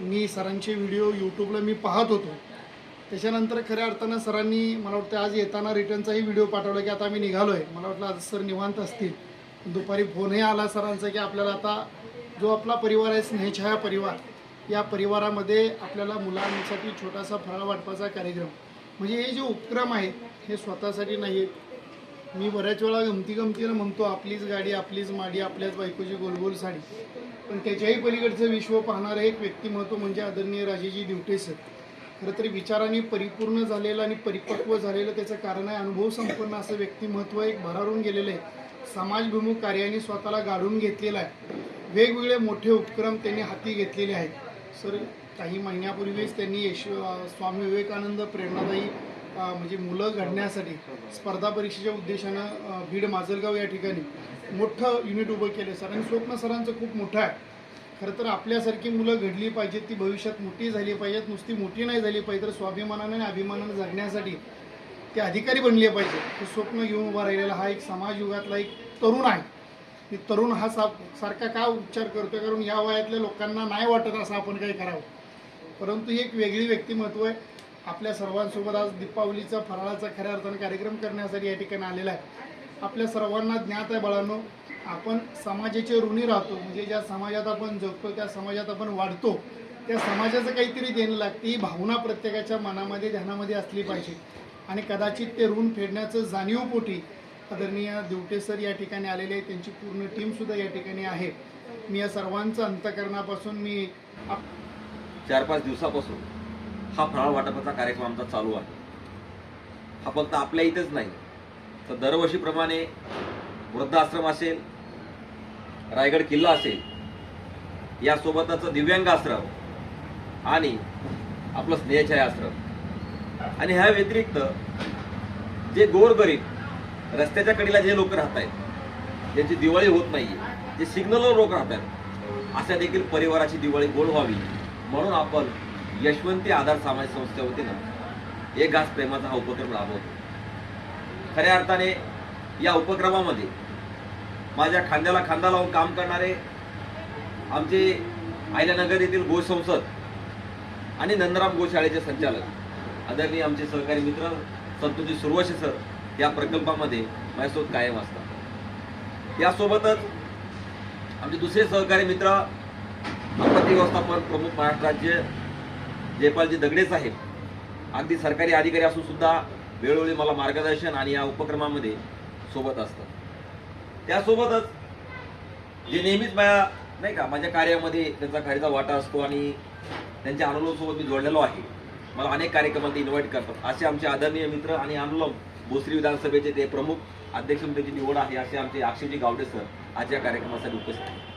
मी सरांचे video यूट्यूबला मी पाहत होतो. त्याच्यानंतर खऱ्या अर्थानं सरांनी मला वाटतं आज येताना रिटर्नचाही व्हिडिओ पाठवला की आता आम्ही निघालो आहे मला वाटलं आज सर निवांत असतील. दुपारी फोनही आला सरांचा की आपल्याला आता जो आपला परिवार आहे स्नेहछाया परिवार या परिवारामध्ये आपल्याला मुलांसाठी छोटासा फराळ वाटपाचा कार्यक्रम. म्हणजे हे जे उपक्रम आहेत हे स्वतःसाठी नाही आहेत मी बऱ्याच वेळा गमती गमतीनं म्हणतो आपलीच गाडी आपलीच माडी आपल्याच बायकोची गोलगोल साडी. पण त्याच्याही पलीकडचं विश्व पाहणारं एक व्यक्तिमत्व म्हणजे आदरणीय राजेजी दिवटे सर. खरं तरी विचाराने परिपूर्ण झालेलं आणि परिपक्व झालेलं त्याचं कारण आहे अनुभव संपन्न असं व्यक्तिमत्व एक भरारून गेलेलं आहे. समाजभिमुख कार्याने स्वतःला गाडून घेतलेला आहे. वेगवेगळे मोठे उपक्रम त्यांनी हाती घेतलेले आहेत. सर काही महिन्यापूर्वीच त्यांनी यश स्वामी विवेकानंद प्रेरणादायी म्हणजे मुलं घडण्यासाठी स्पर्धा परीक्षेच्या उद्देशानं बीड माजलगाव या ठिकाणी मोठं युनिट उभं केलं सर. आणि स्वप्न सरांचं खूप मोठं आहे. खरं तर आपल्यासारखी मुलं घडली पाहिजेत ती भविष्यात मोठी झाली पाहिजेत. नुसती मोठी नाही झाली पाहिजे तर स्वाभिमानाने आणि अभिमानाने जगण्यासाठी ते अधिकारी बनले पाहिजे हे स्वप्न घेऊन उभा राहिलेला हा एक समाज युगातला एक तरुण आहे. की तरुण हा सा सारखा का उपचार करतोय? कारण या वयातल्या लोकांना नाही वाटत असं आपण काही करावं. परंतु ही एक वेगळी व्यक्तिमत्व आहे. आपल्या सर्वांसोबत आज दीपावलीचा फराळाचा खऱ्या अर्थानं कार्यक्रम करण्यासाठी या ठिकाणी आलेला आहे. आपल्या सर्वांना ज्ञात आहे बाळांनो आपण समाजाचे ऋणी राहतो. म्हणजे ज्या समाजात आपण जगतो त्या समाजात आपण वाढतो त्या समाजाचं काहीतरी देणं लागते. ही भावना प्रत्येकाच्या मनामध्ये ध्यानामध्ये असली पाहिजे. आणि कदाचित ते ऋण फेडण्याचं जाणीवपोटी आदरणीय दिवटे सर या ठिकाणी आलेले आहे त्यांची पूर्ण टीमसुद्धा या ठिकाणी आहे. मी या सर्वांचं अंतकरणापासून मी आप चार पाच दिवसापासून हा फराळ वाटपाचा कार्यक्रम आमचा चालू आहे. हा फक्त आपल्या इथेच नाही. तर दरवर्षीप्रमाणे वृद्धाश्रम असेल रायगड किल्ला असेल यासोबतच दिव्यांग आश्रम आणि आपलं स्नेहछाया आश्रम. आणि ह्या व्यतिरिक्त जे गोरगरीब रस्त्याच्या कडीला जे लोक राहत आहेत ज्यांची दिवाळी होत नाही जे सिग्नलवर लोक राहत आहेत अशा देखील परिवाराची दिवाळी गोड व्हावी. म्हणून आपण यशवंती आधार सामाजिक संस्थेच्या वतीनं एक घास प्रेमाचा हा उपक्रम राबवतो. खऱ्या अर्थाने या उपक्रमामध्ये माझ्या खांद्याला खांदा लावून काम करणारे आमचे आयल्यानगर येथील गोसंसद आणि नंदराम गोशाळेचे संचालक आदरणीय आमचे सहकारी मित्र संतोषी सुरवशे सर या प्रकल्पामध्ये माझ्यासोबत कायम असतात. यासोबतच आमचे दुसरे सहकारी मित्र आपत्ती व्यवस्थापन प्रमुख महाराष्ट्र राज्य जयपालजी दगडे साहेब अगदी सरकारी अधिकारी असून सुद्धा वेळोवेळी मला मार्गदर्शन आणि या उपक्रमामध्ये सोबत असतात. त्यासोबतच जे नेहमीच माझ्या नाही का माझ्या कार्यामध्ये त्यांचा खारीचा वाटा असतो आणि त्यांच्या अनुलोमसोबत मी जोडलेलो आहे. मला अनेक कार्यक्रमात इन्व्हाइट करतात. असे आमचे आदरणीय मित्र आणि अनुलोम भोसरी विधानसभेचे ते प्रमुख अध्यक्ष म्हणून त्यांची निवड आहे असे आमचे अक्षयजी गावडे सर आज या कार्यक्रमासाठी उपस्थित आहेत.